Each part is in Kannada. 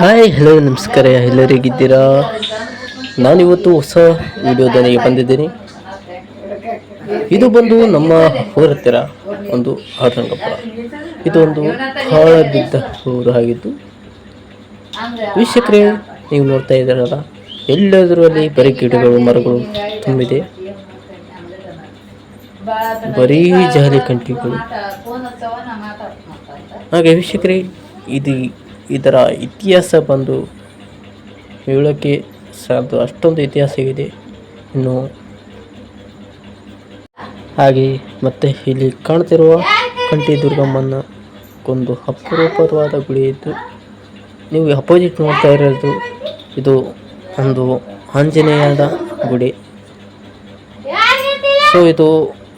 ಹಾಯ್ ಹಲೋ ನಮಸ್ಕಾರ, ಎಲ್ಲರಿಗಿದ್ದೀರಾ? ನಾನಿವತ್ತು ಹೊಸ ವಿಡಿಯೋದನಿಗೆ ಬಂದಿದ್ದೀನಿ. ಇದು ಬಂದು ನಮ್ಮ ಊರ ಹತ್ತಿರ ಒಂದು ಆಟರಂಗಪುರ ಇದು ಒಂದು ಹಾಳ ಬಿದ್ದ ಊರು ಆಗಿದ್ದು. ವೀಕ್ಷಕರೇ, ನೀವು ನೋಡ್ತಾ ಇದ್ದೀರಲ್ಲ, ಎಲ್ಲದರಲ್ಲಿ ಬರೀ ಗಿಡಗಳು, ಮರಗಳು ತುಂಬಿದೆ. ಬರೀ ಜಾಲಿ ಕಂಟಿಗಳು ಹಾಗೆ ವೀಕ್ಷಕರೇ, ಇದು ಇದರ ಇತಿಹಾಸ ಬಂದು ಹೇಳೋಕ್ಕೆ ಸಾಲದು ಅಷ್ಟೊಂದು ಇತಿಹಾಸ ಇದೆ. ಇನ್ನು ಹಾಗೆ ಮತ್ತೆ ಇಲ್ಲಿ ಕಾಣ್ತಿರುವ ಕಂಠಿ ದುರ್ಗಮ್ಮನ ಒಂದು ಅಪರೂಪವಾದ ಗುಡಿ ಇದ್ದು, ನೀವು ಅಪೋಸಿಟ್ ನೋಡ್ತಾ ಇರೋದು ಇದು ಒಂದು ಆಂಜನೇಯದ ಗುಡಿ. ಸೊ ಇದು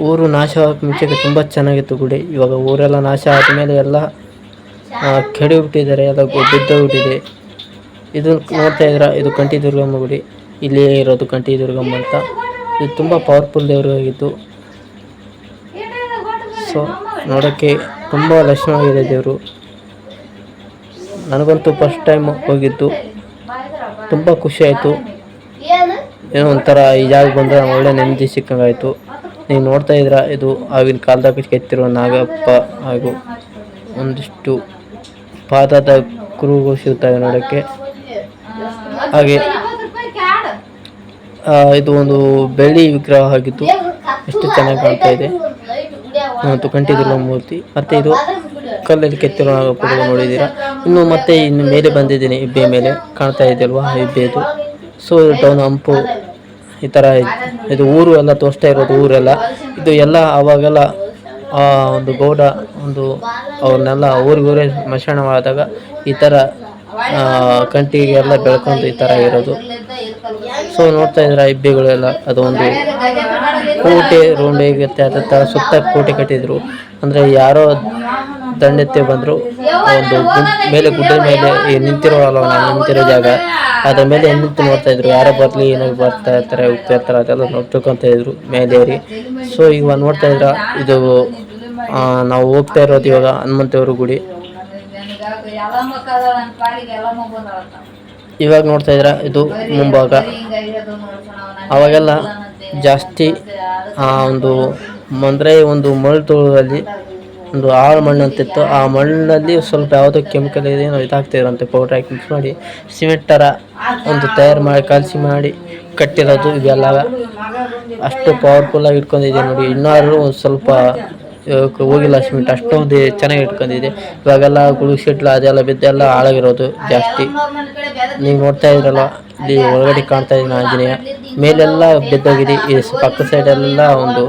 ಊರು ನಾಶ ಮುಂಚೆಗೆ ತುಂಬ ಚೆನ್ನಾಗಿತ್ತು ಗುಡಿ. ಇವಾಗ ಊರೆಲ್ಲ ನಾಶ ಆದಮೇಲೆ ಎಲ್ಲ ಆ, ಕೆಡವಿಬಿಟ್ಟಿದ್ದಾರೆ ಎಲ್ಲ ಬಿದ್ದೋಗ್ಬಿಟ್ಟಿದೆ ಇದು ನೋಡ್ತಾ ಇದ್ರ ಇದು ಕಂಠಿ ದುರ್ಗಮ್ಮ ಗುಡಿ. ಇಲ್ಲಿ ಇರೋದು ಕಂಠಿ ದುರ್ಗಮ್ಮ ಅಂತ. ಇದು ತುಂಬ ಪವರ್ಫುಲ್ ದೇವರು ಆಗಿತ್ತು ಸೊ ನೋಡೋಕ್ಕೆ ತುಂಬ ಲಕ್ಷಣವಾಗಿದೆ ದೇವರು. ನನಗಂತೂ ಫಸ್ಟ್ ಟೈಮ್ ಹೋಗಿದ್ದು. ತುಂಬ ಖುಷಿ ಆಯಿತು. ಏನೋ ಒಂಥರ ಈ ಜಾಗ ಬಂದರೆ ಒಳ್ಳೆ ನೆಮ್ಮದಿ ಸಿಕ್ಕಂಗಾಯಿತು. ನೀವು ನೋಡ್ತಾ ಇದ್ದೀರಾ ಇದು ಆಗಿನ ಕಾಲದಾಗ ಕೆತ್ತಿರುವ ನಾಗಪ್ಪ ಹಾಗೂ ಒಂದಿಷ್ಟು ಪಾದದ ಕ್ರೂಗಳು ಸಿಗುತ್ತವೆ ನೋಡೋಕ್ಕೆ. ಹಾಗೆ ಇದು ಒಂದು ಬೆಳ್ಳಿ ವಿಗ್ರಹ ಆಗಿದ್ದು ಎಷ್ಟು ಚೆನ್ನಾಗಿ ಕಾಣ್ತಾ ಇದೆ. ಮತ್ತು ಕಂಠಿದುರ್ಗ ಮೂರ್ತಿ. ಮತ್ತೆ ಇದು ಕಲ್ಲಲ್ಲಿ ಕೆತ್ತಿರುವ ನಾಗಪ್ಪಗಳು ನೋಡಿದ್ದೀರಾ. ಇನ್ನು ಮತ್ತೆ ಇನ್ನು ಮೇಲೆ ಬಂದಿದ್ದೀನಿ ಇಬ್ಬೆ ಮೇಲೆ. ಕಾಣ್ತಾ ಇದೆಯಲ್ವಾ ಅಲ್ವಾ ಇದು. ಸೊ ಟೌನ್ ಹಂಪು ಈ ಥರ ಇದು. ಊರು ಎಲ್ಲ ತೋರಿಸ್ತಾ ಇರೋದು ಊರೆಲ್ಲ. ಇದು ಎಲ್ಲ ಅವಾಗೆಲ್ಲ ಆ ಒಂದು ಗೌಡ, ಒಂದು ಅವ್ರನ್ನೆಲ್ಲ ಊರಿಗೂರೇ ಸ್ಮಶಾನವಾದಾಗ ಈ ಥರ ಕಂಟಿಗೆಲ್ಲ ಬೆಳ್ಕೊಂಡು ಈ ಥರ ಇರೋದು. ಸೊ ನೋಡ್ತಾ ಇದ್ರೆ ಇಬ್ಬೆಗಳೆಲ್ಲ, ಅದು ಒಂದು ಕೋಟೆ ರೌಂಡ್ ಹೇಗಿರುತ್ತೆ ಅದ ಥರ ಸುತ್ತ ಕೋಟೆ ಕಟ್ಟಿದ್ರು. ಅಂದರೆ ಯಾರೋ ದಂಡೆತ್ತೆ ಬಂದರು ಒಂದು ಮೇಲೆ ಗುಡ್ಡ ಮೇಲೆ ನಿಂತಿರೋ ಅಲ್ಲ ನಿಂತಿರೋ ಜಾಗ. ಅದರ ಮೇಲೆ ನಿಂತು ನೋಡ್ತಾ ಇದ್ರು, ಯಾರೋ ಬರಲಿ, ಏನೋ ಬರ್ತಾ ಇರ್ತಾರೆ ಹೋಗ್ತಾ ಇರ್ತಾರೆ ಅದೆಲ್ಲ ನೋಡ್ಕೊಂತ ಇದ್ರು ಮೇಲೆ ಏರಿ ಸೊ ಇವಾಗ ನೋಡ್ತಾ ಇದ್ರ ಇದು ನಾವು ಹೋಗ್ತಾ ಇರೋದು ಇವಾಗ ಹನುಮಂತೇವ್ರ ಗುಡಿ. ಇವಾಗ ನೋಡ್ತಾ ಇದ್ರ ಇದು ಮುಂಭಾಗ. ಅವಾಗೆಲ್ಲ ಜಾಸ್ತಿ, ಆ, ಒಂದು ಅಂದರೆ ಒಂದು ಮರಳು ತುಳುವಲ್ಲಿ ಒಂದು ಆಳು ಮಣ್ಣು ಅಂತಿತ್ತು ಆ ಮಣ್ಣಲ್ಲಿ ಸ್ವಲ್ಪ ಯಾವುದೋ ಕೆಮಿಕಲ್ ಏನೋ ಇದಾಗ್ತಿದ್ರಂತೆ ಪೌಡ್ರ್ ಹಾಕಿ ಮಿಕ್ಸ್ ಮಾಡಿ, ಸಿಮೆಂಟ್ ಥರ ಒಂದು ತಯಾರು ಮಾಡಿ, ಕಲಸಿ ಮಾಡಿ ಕಟ್ಟಿರೋದು ಇವೆಲ್ಲ. ಅಷ್ಟು ಪವರ್ಫುಲ್ಲಾಗಿ ಇಟ್ಕೊಂಡಿದ್ದೀವಿ ನೋಡಿ. ಇನ್ನಾರು ಒಂದು ಸ್ವಲ್ಪ ಹೋಗಿಲ್ಲ ಸಿಮೆಂಟ್ ಅಷ್ಟೊಂದು ಚೆನ್ನಾಗಿ ಇಟ್ಕೊಂಡಿದೆ ಇವಾಗೆಲ್ಲ ಗುಳು ಶೆಟ್ಲು ಅದೆಲ್ಲ ಬಿದ್ದೆಲ್ಲ ಹಾಳಾಗಿರೋದು ಜಾಸ್ತಿ. ನೀವು ನೋಡ್ತಾ ಇದ್ರಲ್ಲ, ಇಲ್ಲಿ ಒಳಗಡೆ ಕಾಣ್ತಾ ಇದ್ದೀನಿ ಆಂಜನೇಯ. ಮೇಲೆಲ್ಲ ಬಿದ್ದೋಗಿದೆ, ಈ ಸ- ಪಕ್ಕ ಸೈಡೆಲ್ಲ ಒಂದು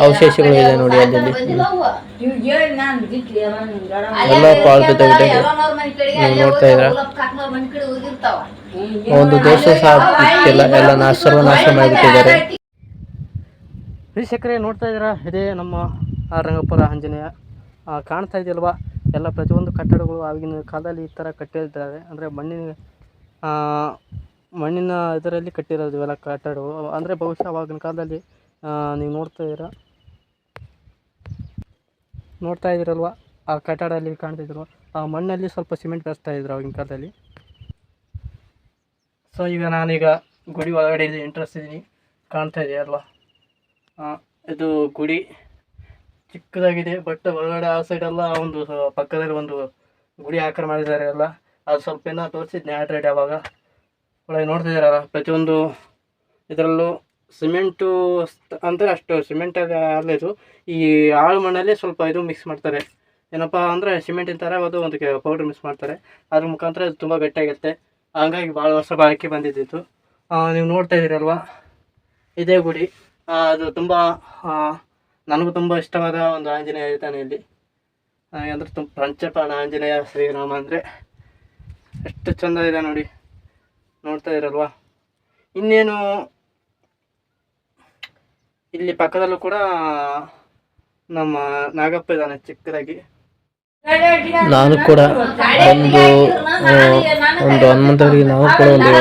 ಅವಶೇಷಗಳು ಇದೆ ನೋಡಿ ಅಲ್ಲಿ ಎಲ್ಲ ಪಾಳು ಬಿದ್ದೋಗಿದೆ. ನೀವು ನೋಡ್ತಾ ಇದ್ರ ಒಂದು ದೋಷ ಸಹ ಎಲ್ಲ ನಾಶ ಸರ್ವನಾಶ ಮಾಡಿಬಿಟ್ಟಿದ್ದಾರೆ ವೀಕ್ಷಕರೇ, ನೋಡ್ತಾ ಇದ್ದೀರಾ? ಇದೇ ನಮ್ಮ ರಂಗಪುರ ಆಂಜನೇಯ. ಕಾಣ್ತಾ ಇದೆಯಲ್ವಾ? ಎಲ್ಲ ಪ್ರತಿಯೊಂದು ಕಟ್ಟಡಗಳು ಆಗಿನ ಕಾಲದಲ್ಲಿ ಈ ಥರ ಕಟ್ಟಿರ್ತಾರೆ. ಅಂದರೆ ಮಣ್ಣಿನ ಮಣ್ಣಿನ ಇದರಲ್ಲಿ ಕಟ್ಟಿರೋದು ಇವೆಲ್ಲ ಕಟ್ಟಡಗಳು. ಅಂದರೆ ಬಹುಶಃ ಆವಾಗಿನ ಕಾಲದಲ್ಲಿ ನೀವು ನೋಡ್ತಾ ಇದ್ದೀರಾ? ನೋಡ್ತಾ ಇದ್ದೀರಲ್ವ? ಆ ಕಟ್ಟಡದಲ್ಲಿ ಕಾಣ್ತಿದ್ರು ಆ ಮಣ್ಣಲ್ಲಿ ಸ್ವಲ್ಪ ಸಿಮೆಂಟ್ ಬೆರೆಸ್ತಾ ಇದ್ರು ಆಗಿನ ಕಾಲದಲ್ಲಿ. ಸೊ ಈಗ ನಾನೀಗ ಗುಡಿ ಒಳಗಡೆ ಇಂಟ್ರೆಸ್ಟ್ ಇದ್ದೀನಿ. ಕಾಣ್ತಾ ಇದೆಯಲ್ವಾ? ಇದು ಗುಡಿ ಚಿಕ್ಕದಾಗಿದೆ ಬಟ್ ಒಳಗಡೆ ಆ ಸೈಡ್ ಎಲ್ಲ ಒಂದು ಪಕ್ಕದಲ್ಲಿ ಒಂದು ಗುಡಿ ಆಕಾರ ಮಾಡಿದ್ದಾರೆ ಎಲ್ಲ. ಅದು ಸ್ವಲ್ಪ ಏನೋ ತೋರಿಸಿದ್ನೆ ಆಲ್ರೆಡಿ ಅವಾಗ ಒಳಗೆ ನೋಡ್ತಿದ್ದೀರಲ್ಲ, ಪ್ರತಿಯೊಂದು ಇದರಲ್ಲೂ ಸಿಮೆಂಟು ಅಂದರೆ ಅಷ್ಟು ಸಿಮೆಂಟ್ ಇದು. ಈ ಆಳು ಮಣ್ಣಲ್ಲಿ ಸ್ವಲ್ಪ ಇದು ಮಿಕ್ಸ್ ಮಾಡ್ತಾರೆ. ಏನಪ್ಪ ಅಂದರೆ ಸಿಮೆಂಟಿನ ಥರ ಅದು ಒಂದು ಪೌಡ್ರ್ ಮಿಕ್ಸ್ ಮಾಡ್ತಾರೆ. ಅದ್ರ ಮುಖಾಂತರ ಇದು ತುಂಬ ಗಟ್ಟಿಯಾಗಿರುತ್ತೆ ಹಂಗಾಗಿ ಭಾಳ ವರ್ಷ ಬಾಳಿಕೆ ಬಂದಿದ್ದಿತ್ತು. ನೀವು ನೋಡ್ತಾ ಇದ್ದೀರಲ್ವ? ಇದೇ ಗುಡಿ. ಅದು ತುಂಬ ನನಗೂ ತುಂಬ ಇಷ್ಟವಾದ ಒಂದು ಆಂಜನೇಯ ಇದ್ದಾನೆ ಇಲ್ಲಿ. ಅಂದ್ರೆ ತುಂಬ ಪಂಚಪ್ರಾಣ ಆಂಜನೇಯ ಶ್ರೀರಾಮ ಅಂದರೆ ಎಷ್ಟು ಚಂದ ಇದೆ ನೋಡಿ. ನೋಡ್ತಾ ಇರಲ್ವಾ? ಇನ್ನೇನು? ಇಲ್ಲಿ ಪಕ್ಕದಲ್ಲೂ ಕೂಡ ನಮ್ಮ ನಾಗಪ್ಪ ಇದ್ದಾನೆ ಚಿಕ್ಕದಾಗಿ. ನಾನು ಕೂಡ ಒಂದು ಒಂದು ಹನುಮಂತವರಿಗೆ ನಾವು ಕೂಡ ಒಂದು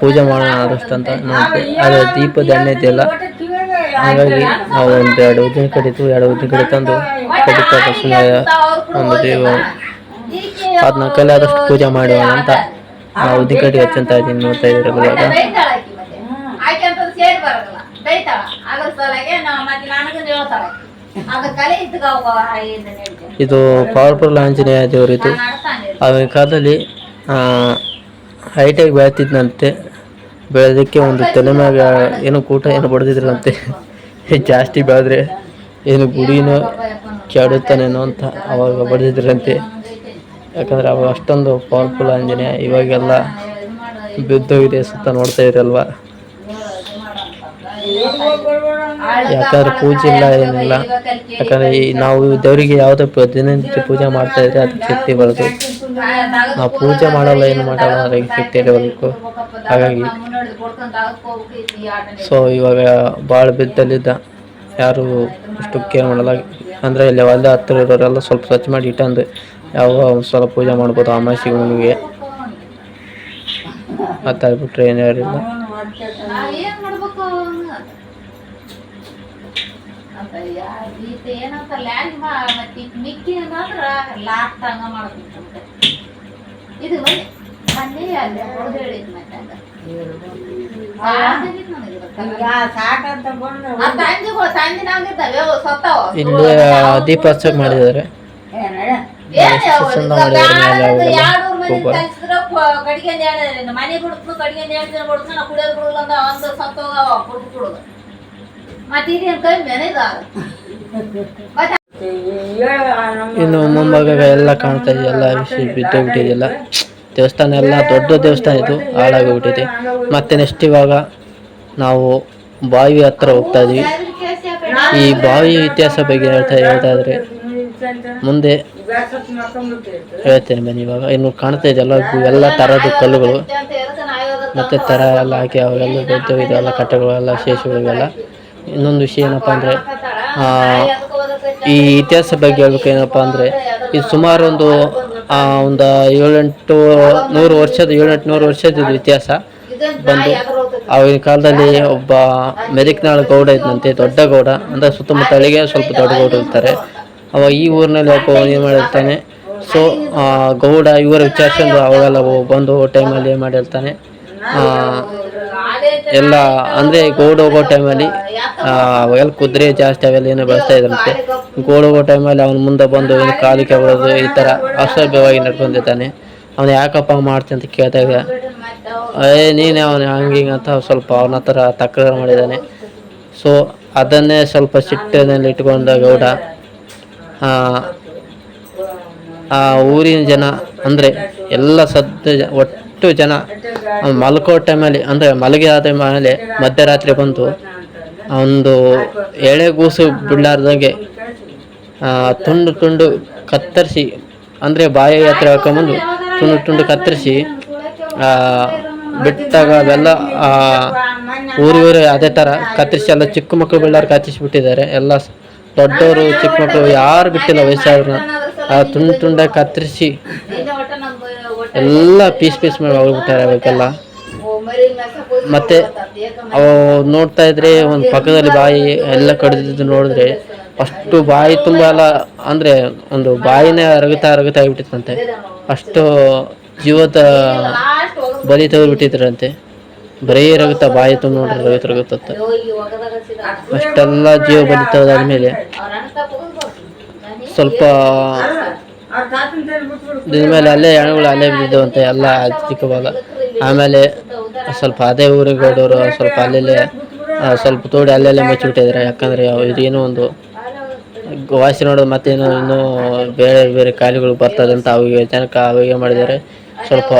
ಪೂಜೆ ಮಾಡೋಣ ಆದಷ್ಟು ಅಂತ ನೋಡ್ತೀವಿ ಆದರೆ ದೀಪದ ಎಣ್ಣೆ ಇದೆಯಲ್ಲ ಹಾಗಾಗಿ ನಾವು ಒಂದು ಎರಡು ಉದ್ದಿನ ಕಡಿತು ಎರಡು ಉದ್ದಿನ ಕಡೆ ತಂದು ಕಡಿತ ಒಂದು ದೇವ ಅದನ್ನ ಕೈಲಾದಷ್ಟು ಪೂಜೆ ಮಾಡೋಣ ಅಂತ ನಾವು ಉದ್ದಿಕಡ್ಡಿ ಹಚ್ಚಂತ ಇದ್ದೀನಿ ನೋಡ್ತಾ ಇದ್ರೆ ಇವಾಗ. ಇದು ಪವರ್ಫುಲ್ ಆಂಜನೇಯ ದೇವರು ಇದು ಆಗಿನ ಕಾಲದಲ್ಲಿ ಹೈಟೆಕ್ ಬೆಳೆತಿದ್ನಂತೆ. ಬೆಳೆದಕ್ಕೆ ಒಂದು ತಲೆ ಮ್ಯಾಗ ಏನು ಕೂಟ ಏನು ಬಡ್ದಿದ್ರಂತೆ. ಜಾಸ್ತಿ ಬೆಳೆದ್ರೆ ಏನು ಗುಡಿನೂ ಕೆಡುತ್ತಾನೇನೋ ಅಂತ ಅವಾಗ ಬಡ್ದಿದ್ರಂತೆ. ಯಾಕಂದ್ರೆ ಅವಾಗ ಅಷ್ಟೊಂದು ಪವರ್ಫುಲ್ ಆಂಜನೇಯ ಇವಾಗೆಲ್ಲ ಬಿದ್ದೋಗಿದೆ ಸುತ್ತ ನೋಡ್ತಾ ಇರಲ್ವಾ ಯಾಕಂದ್ರೆ ಪೂಜೆ ಇಲ್ಲ ಏನಿಲ್ಲ. ಯಾಕಂದ್ರೆ ಈ ನಾವು ದೇವರಿಗೆ ಯಾವುದೇ ದಿನನಿತ್ಯ ಪೂಜೆ ಮಾಡ್ತಾ ಇದ್ರೆ ಅದಕ್ಕೆ ಶಕ್ತಿ ಬರೋದು. ನಾವು ಪೂಜೆ ಮಾಡಲ್ಲ ಏನು ಮಾಡಲ್ಲ ಅದಕ್ಕೆ ಶಕ್ತಿ ಇರಬೇಕು. ಹಾಗಾಗಿ ಸೊ ಇವಾಗ ಭಾಳ ಬಿದ್ದಲ್ಲಿದ್ದ. ಯಾರು ಅಷ್ಟು ಕೇರ್ ಮಾಡಲ್ಲ. ಅಂದರೆ ಇಲ್ಲಿ ಅಲ್ಲೇ ಹತ್ತಿರ ಇರೋರೆಲ್ಲ ಸ್ವಲ್ಪ ಸ್ವಚ್ಛ ಮಾಡಿ ಇಟ್ಟಂದು ಯಾವ ಒಂದ್ ಸ್ವಲ್ಪ ಪೂಜೆ ಮಾಡ್ಬೋದು ಅಮಾಸಿಗೆ ಹುಣ್ಣಿಗೆ ಏನು ಯಾರಿಲ್ಲ. ಏನ್ ಮಾಡ್ಬೇಕು? ಅಂತ ಈತ ಏನಂತ ಲ್ಯಾಂಡ್ ಮತ್ತೆ ಮಿಕ್ಕಿ ಅಂದ್ರ ಲಾಕ್ ತಂಗ ಮಾಡ್ಬೇಕಂತ ಇದು ಮನೆ ಮೊನ್ನೆ ಅಲ್ಲಿ ಹೊಡೆದು ಹೇಳಿದ್ ಮತ್ತೆ ಹಂಗ. ಸಾಕಾಗಿತ್ತು ನನಗೆ ಇವತ್ತು. ಆ ತಂದಿಗಳು ತಂದಿನಾಗಿದ್ದಾವೆ ಅವು ಸತ್ತಾವ. ಇಲ್ಲಿ ದೀಪ ಹಚ್ಚಕ್ ಮಾಡಿದ್ದಾರೆ. ಕಡಿಗೆ ಮನೆ ಮನೆ ಬಿಡ್ತು ಬಿಡ್ತು ಕುಡಿಯೋದು ಬಿಡಲ್ಲ ಅಂದ ಒಂದು ಸತ್ತೋಗವ ಕುಡ್ದು ಕುಡ್ದು ಮತ್ತೆ ಇದೇನ್ ಕೈ ಮೆನೆದ ಮತ್ತೆ ಇನ್ನು ಮುಂಭಾಗ ಎಲ್ಲ ಕಾಣ್ತಾ ಇದೆ, ಎಲ್ಲ ಬಿದ್ದೋಗ್ಬಿಟ್ಟಿದೆಲ್ಲ ದೇವಸ್ಥಾನ ಎಲ್ಲ ದೊಡ್ಡ ದೇವಸ್ಥಾನ ಇದು ಹಾಳಾಗೋಗ್ಬಿಟ್ಟಿದೆ ಮತ್ತೆ ನೆಕ್ಸ್ಟ್ ಇವಾಗ ನಾವು ಬಾವಿ ಹತ್ರ ಹೋಗ್ತಾ ಇದೀವಿ. ಈ ಬಾವಿ ಇತಿಹಾಸ ಬಗ್ಗೆ ಹೇಳ್ತಾ ಹೇಳ್ತಾ ಇದ್ರೆ ಮುಂದೆ ಹೇಳ್ತೇನೆ ಬನ್ನಿ ಇವಾಗ. ಇನ್ನು ಕಾಣ್ತಾ ಇದೆಯಲ್ಲ ಎಲ್ಲ ಥರದ ಕಲ್ಲುಗಳು. ಮತ್ತೆ ತರ ಎಲ್ಲ ಹಾಕಿ ಅವೆಲ್ಲ ಬೆದ್ದೋಗಿದೆ ಎಲ್ಲ ಶೇಷಗಳು ಶೇಷಗಳಿಗೆಲ್ಲ ಇನ್ನೊಂದು ವಿಷಯ ಏನಪ್ಪ ಅಂದರೆ ಈ ಇತಿಹಾಸ ಬಗ್ಗೆ ಹೇಳ್ಬೇಕು ಏನಪ್ಪ ಅಂದರೆ ಇದು ಸುಮಾರು ಒಂದು ಒಂದು ಏಳೆಂಟು, ನೂರು ವರ್ಷದ ಏಳೆಂಟು ನೂರು ವರ್ಷದ ಇತಿಹಾಸ ಬಂದು ಆವಾಗಿನ ಕಾಲದಲ್ಲಿ ಒಬ್ಬ ಮೆದಿಕ್ನಾಳ ಗೌಡ ಇದ್ದಂತೆ ದೊಡ್ಡ ಗೌಡ, ಅಂದರೆ ಸುತ್ತಮುತ್ತ ಅಳಿಗೆ ಸ್ವಲ್ಪ ದೊಡ್ಡ ಗೌಡ ಇರ್ತಾರೆ. ಅವಾಗ ಈ ಊರಿನಲ್ಲಿ ಒಬ್ಬ ಏನು ಮಾಡಿರ್ತಾನೆ ಸೊ ಗೌಡ ಇವರ ವಿಚಾರಿಸ್ಕೊಂಡು ಅವಾಗೆಲ್ಲ ಬಂದು ಟೈಮಲ್ಲಿ ಏನು ಮಾಡಿರ್ತಾನೆ ಎಲ್ಲ ಅಂದರೆ ಗೌಡ ಹೋಗೋ ಟೈಮಲ್ಲಿ ಅವಾಗೆಲ್ಲ ಕುದುರೆ ಜಾಸ್ತಿ ಅವೆಲ್ಲ ಏನೋ ಬೆಳೆಸ್ತಾ ಇದ್ರಂತೆ. ಗೌಡ ಹೋಗೋ ಟೈಮಲ್ಲಿ ಅವನ ಮುಂದೆ ಬಂದು ಏನು ಕಾಲಿಕೆ ಬರೋದು ಈ ಥರ ಅಸಭ್ಯವಾಗಿ ನಡ್ಕೊಂಡಿದ್ದಾನೆ ಅವನು ಯಾಕಪ್ಪ ಮಾಡ್ತೀನಿ ಅಂತ ಇದ್ದ ಏ ನೀನೇ ಅವನ ಹಂಗೆ ಅಂತ ಸ್ವಲ್ಪ ಅವನ ಹತ್ರ ತಕರಾರು ಮಾಡಿದ್ದಾನೆ. ಸೊ ಅದನ್ನೇ ಸ್ವಲ್ಪ ಸಿಟ್ಟಿನಲ್ಲಿ ಇಟ್ಕೊಂಡ ಗೌಡ ಆ, ಊರಿನ ಜನ ಅಂದರೆ ಎಲ್ಲ ಸದ್ದು ಒಟ್ಟು ಜನ ಅವ್ನು ಮಲ್ಕೋ ಟೈಮಲ್ಲಿ ಅಂದರೆ ಮಲಗಿ ಆದ ಮೇಲೆ ಮಧ್ಯರಾತ್ರಿ ಬಂದು ಒಂದು ಎಳೆಗೂಸು ಬಿಡ್ಲಾರ್ದಂಗೆ ತುಂಡು ತುಂಡು ಕತ್ತರಿಸಿ, ಅಂದರೆ ಬಾಯಿ ಹತ್ರ ಹಾಕೊಂಬಂದು ತುಂಡು ತುಂಡು ಕತ್ತರಿಸಿ ಬಿಟ್ಟಾಗ ಅವೆಲ್ಲ ಊರು ಊರು ಅದೇ ಥರ ಕತ್ತರಿಸಿ ಎಲ್ಲ ಚಿಕ್ಕ ಮಕ್ಕಳು ಬೆಳ್ಳಾರು ಕತ್ತರಿಸಿಬಿಟ್ಟಿದ್ದಾರೆ. ಎಲ್ಲ ದೊಡ್ಡವರು ಚಿಕ್ಕ ಮಕ್ಕಳು ಯಾರು ಬಿಟ್ಟಿಲ್ಲ ವಯಸ್ಸಾದ್ರು ಆ, ತುಂಡು ತುಂಡಾಗಿ ಕತ್ತರಿಸಿ ಎಲ್ಲ ಪೀಸ್ ಪೀಸ್ ಮಾಡಿ ಹೋಗ್ಬಿಟ್ಟಾರೆ ಅವಕ್ಕೆಲ್ಲ ಮತ್ತೆ ಅವು ನೋಡ್ತಾ ಇದ್ರೆ ಒಂದು ಪಕ್ಕದಲ್ಲಿ ಬಾಯಿ ಎಲ್ಲ ಕಡಿದಿದ್ದು ನೋಡಿದ್ರೆ ಅಷ್ಟು ಬಾಯಿ ತುಂಬ ಎಲ್ಲ ಅಂದರೆ ಒಂದು ಬಾಯಿನೇ ಅರಗುತ್ತಾ ಅರಗುತ್ತಾ ಆಗಿಬಿಟ್ಟಿತ್ತಂತೆ. ಅಷ್ಟು ಜೀವದ ಬಲಿ ತೆಗೆದುಬಿಟ್ಟಿದ್ರಂತೆ. ಬರೀ ರಗುತ್ತಾ ಬಾಯಿ ತುಂಬ ನೋಡ್ರಿ ರಗುತ್ತ ರಗುತ್ತ ಅಷ್ಟೆಲ್ಲ ಜೀವ ಬಲಿ ತೆಗೆದಾದ್ಮೇಲೆ ಸ್ವಲ್ಪ ದಿನ ಮೇಲೆ ಅಲ್ಲೇ ಹೆಣಗಳು ಅಲ್ಲೇ ಬಿದ್ದಿದ್ದವಂತೆ ಎಲ್ಲ ಚಿಕ್ಕವಾಗ. ಆಮೇಲೆ ಸ್ವಲ್ಪ ಅದೇ ಊರಿಗೆ ಹೋದವರು ಸ್ವಲ್ಪ ಅಲ್ಲೆಲ್ಲೇ ಸ್ವಲ್ಪ ತೋಡಿ ಅಲ್ಲೆಲ್ಲೇ ಮುಚ್ಚಿಬಿಟ್ಟಿದ್ದಾರೆ ಯಾಕಂದರೆ ಇದೇನೋ ಒಂದು ವಾಸಿ ನೋಡೋದು ಮತ್ತೇನು ಇನ್ನೂ ಬೇರೆ ಬೇರೆ ಕಾಯಿಲೆಗಳು ಬರ್ತದೆ ಅಂತ ಅವಿಗೆ ಜನಕ್ಕೆ ಅವಿಗೆ ಮಾಡಿದ್ದಾರೆ. ಸ್ವಲ್ಪ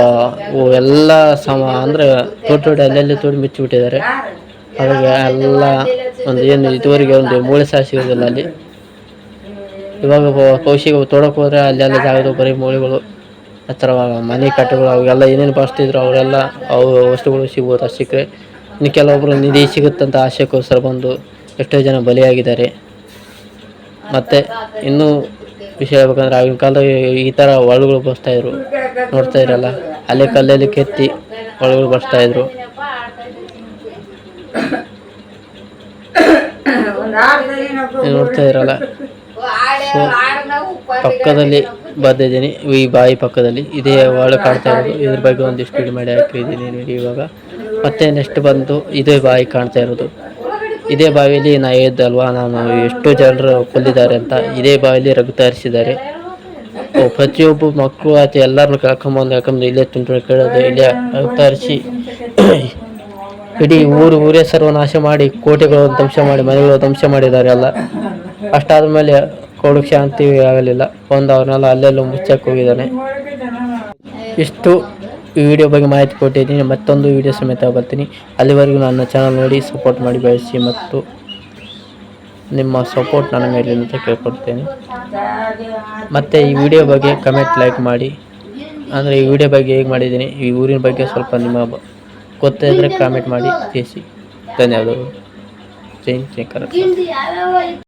ಎಲ್ಲ ಸಮ ಅಂದರೆ ತೋಡಿ ತೋಡಿ ಅಲ್ಲೆಲ್ಲಿ ತೋಡಿ ಮುಚ್ಚಿಬಿಟ್ಟಿದ್ದಾರೆ. ಅವಾಗ ಎಲ್ಲ ಒಂದು ಏನು ಇದುವರೆಗೆ ಒಂದು ಮೂಳೆ ಸಹ ಸಿಗೋದಿಲ್ಲ ಅಲ್ಲಿ. ಇವಾಗ ಕೌಶಿಗೆ ತೋಡಕ್ಕೆ ಹೋದರೆ ಅಲ್ಲೆಲ್ಲ ಜಾಗದ ಬರೀ ಮೂಳೆಗಳು ಆ ಥರ ಮನೆ ಕಟ್ಟೆಗಳು ಅವೆಲ್ಲ ಏನೇನು ಬಳಸ್ತಿದ್ರು ಅವರೆಲ್ಲ ಅವು ವಸ್ತುಗಳು ಸಿಗ್ಬೋದು ಅಷ್ಟು ಸಿಕ್ಕರೆ ಇನ್ನು ಕೆಲವೊಬ್ಬರು ನಿಧಿ ಸಿಗುತ್ತಂತ ಆಶೆಗೋಸ್ಕರ ಬಂದು ಎಷ್ಟೋ ಜನ ಬಲಿಯಾಗಿದ್ದಾರೆ. ಮತ್ತು ಇನ್ನೂ ವಿಷಯ ಹೇಳ್ಬೇಕಂದ್ರೆ ಆಗಿನ ಕಾಲದಾಗ ಈ ಥರ ಒಳಗಳು ಬಳಸ್ತಾಯಿದ್ರು ನೋಡ್ತಾ ಇರಲ್ಲ ಅಲ್ಲೇ ಕಲ್ಲಲ್ಲಿ ಕೆತ್ತಿ ಒಳಗಳು ಬಳಸ್ತಾಯಿದ್ರು ನೋಡ್ತಾ ಇರಲ್ಲ. ಸೊ ಪಕ್ಕದಲ್ಲಿ ಬಂದಿದ್ದೀನಿ ಈ ಬಾಯಿ ಪಕ್ಕದಲ್ಲಿ. ಇದೇ ಒಳ ಕಾಣ್ತಾ ಇರೋದು. ಇದ್ರ ಬಗ್ಗೆ ಒಂದಿಷ್ಟು ಇದು ಮಾಡಿ ಹಾಕಿದ್ದೀನಿ ನೋಡಿ ಇವಾಗ. ಮತ್ತೆ ನೆಕ್ಸ್ಟ್ ಬಂದು ಇದೇ ಬಾಯಿ ಕಾಣ್ತಾ ಇರೋದು. ಇದೇ ಬಾವಿಯಲ್ಲಿ ನಾ ಹೇಳಿದ್ದಲ್ವಾ ನಾನು ಎಷ್ಟು ಜನರು ಕೊಲ್ಲಿದ್ದಾರೆ ಅಂತ. ಇದೇ ಬಾವಿಯಲ್ಲಿ ರಕ್ತ ಹರಿಸಿದ್ದಾರೆ ಓ, ಪ್ರತಿಯೊಬ್ಬ ಮಕ್ಕಳು ಆಯ್ತು ಎಲ್ಲರನ್ನು ಕರ್ಕೊಂಬಂದು ಯಾಕಂದ್ರೆ ಇಲ್ಲೇ ತುಂಟು ಕೇಳೋದು ಇಲ್ಲೇ ರಕ್ತ ಹರಿಸಿ ಇಡೀ ಊರು ಊರೇ ಸರ್ವನಾಶ ಮಾಡಿ ಕೋಟೆಗಳು ಧ್ವಂಸ ಮಾಡಿ ಮನೆಗಳು ಧ್ವಂಸ ಮಾಡಿದ್ದಾರೆ ಎಲ್ಲ. ಅಷ್ಟಾದ ಮೇಲೆ ಕೊಡಕ್ಕೆ ಶಾಂತಿ ಆಗಲಿಲ್ಲ. ಒಂದು ಅವ್ರನ್ನೆಲ್ಲ ಅಲ್ಲೆಲ್ಲೂ ಮುಚ್ಚಕ್ಕೆ ಹೋಗಿದ್ದಾನೆ. ಇಷ್ಟು ಈ ವಿಡಿಯೋ ಬಗ್ಗೆ ಮಾಹಿತಿ ಕೊಟ್ಟಿದ್ದೀನಿ. ಮತ್ತೊಂದು ವಿಡಿಯೋ ಸಮೇತ ಬರ್ತೀನಿ. ಅಲ್ಲಿವರೆಗೂ ನನ್ನ ಚಾನಲ್ ನೋಡಿ ಸಪೋರ್ಟ್ ಮಾಡಿ, ಬೆಳೆಸಿ ಮತ್ತು ನಿಮ್ಮ ಸಪೋರ್ಟ್ ನನ್ನ ಮೇಲೆ ಅಂತ ಕೇಳ್ಕೊಡ್ತೇನೆ ಮತ್ತು ಈ ವಿಡಿಯೋ ಬಗ್ಗೆ ಕಮೆಂಟ್ ಲೈಕ್ ಮಾಡಿ. ಅಂದರೆ ಈ ವಿಡಿಯೋ ಬಗ್ಗೆ ಹೇಗೆ ಮಾಡಿದ್ದೀನಿ, ಈ ಊರಿನ ಬಗ್ಗೆ ಸ್ವಲ್ಪ ನಿಮ್ಮ ಗೊತ್ತಿದ್ದರೆ ಕಾಮೆಂಟ್ ಮಾಡಿ, ತಿಳಿಸಿ. ಧನ್ಯವಾದಗಳು. ಜೈ ಜೈ ಕನ್ನಡ ತಿಂಡಿ ಯಾವ್ಯಾವ